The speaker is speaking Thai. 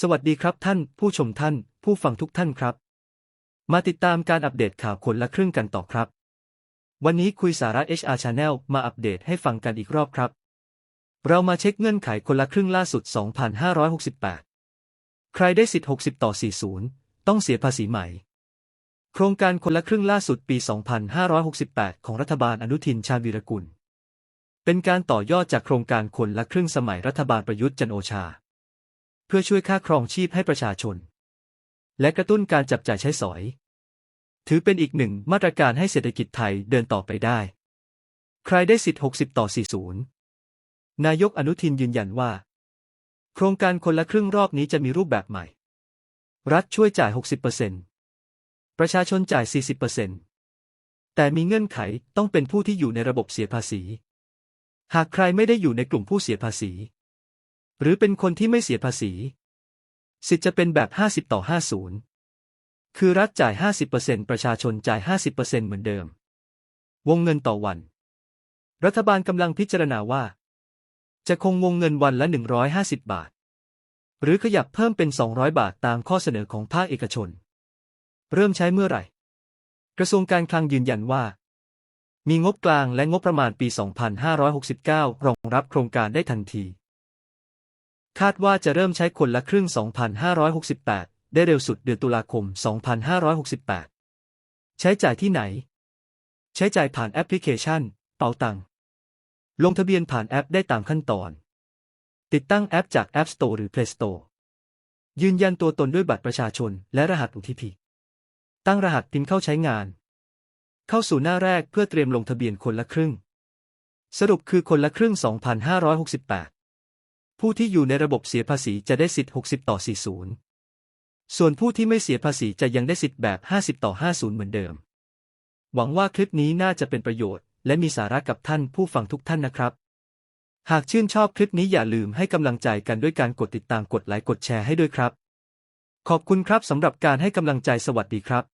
สวัสดีครับท่าน ผู้ชมท่าน ผู้ฟังทุกท่านครับ มาติดตามการอัปเดตข่าวคนละครึ่งกันต่อครับ วันนี้คุยสาระ HR Channel มาอัปเดตให้ฟังกันอีกรอบครับ เรามาเช็คเงื่อนไขคนละครึ่งล่าสุด 2568 ใครได้สิทธิ์ 60 ต่อ 40 ต้องเสียภาษีใหม่ โครงการคนละครึ่งล่าสุดปี 2568 ของรัฐบาลอนุทินชาญวีรกุล เป็นการต่อยอดจากโครงการคนละครึ่งสมัยรัฐบาลประยุทธ์จันโอชา พื่อช่วยค่าครองชีพให้ประชาชน และกระตุ้นการจับจ่ายใช้สอย ถือเป็นอีกหนึ่งมาตรการให้เศรษฐกิจไทยเดินต่อไปได้ ใครได้สิทธิ์ 60 ต่อ 40 นายกอนุทินยืนยันว่า โครงการคนละครึ่งรอบนี้จะมีรูปแบบใหม่ รัฐช่วยจ่าย 60%ประชาชนจ่าย 40%แต่มีเงื่อนไขต้องเป็นผู้ที่อยู่ในระบบเสียภาษี หากใครไม่ได้อยู่ในกลุ่มผู้เสียภาษี หรือเป็นคนที่ไม่เสียภาษี สิทธิ์จะเป็นแบบ 50 ต่อ 50 คือรัฐจ่าย 50%ประชาชนจ่าย 50%เหมือนเดิม วงเงินต่อวัน รัฐบาลกำลังพิจารณาว่า จะคงวงเงินวันละ 150 บาท หรือขยับเพิ่มเป็น 200 บาทตามข้อเสนอของภาคเอกชน เริ่มใช้เมื่อไหร่ กระทรวงการคลังยืนยันว่ามีงบกลางและงบประมาณปี 2569 รองรับโครงการได้ทันที คาดว่าจะเริ่มใช้คนละครึ่ง 2568 ได้เร็วสุดเดือนตุลาคม 2568 ใช้จ่ายที่ไหน ใช้จ่ายผ่านแอปพลิเคชัน เป๋าตัง ลงทะเบียนผ่านแอปได้ตามขั้นตอน ติดตั้งแอปจาก App Store หรือ Play Store ยืนยันตัวตนด้วยบัตรประชาชนและรหัส OTP ตั้งรหัสพินเข้าใช้งาน เข้าสู่หน้าแรกเพื่อเตรียมลงทะเบียนคนละครึ่ง สรุปคือคนละครึ่ง 2568 ผู้ที่อยู่ในระบบเสียภาษีจะได้สิทธิ์ 60 ต่อ 40 ส่วนผู้ที่ไม่เสียภาษีจะยังได้สิทธิ์แบบ 50 ต่อ 50 เหมือนเดิม หวังว่าคลิปนี้น่าจะเป็นประโยชน์ และมีสาระกับท่านผู้ฟังทุกท่านนะครับ หากชื่นชอบคลิปนี้อย่าลืมให้กำลังใจกันด้วยการกดติดตามกดไลค์กดแชร์ให้ด้วยครับ ขอบคุณครับสำหรับการให้กำลังใจสวัสดีครับ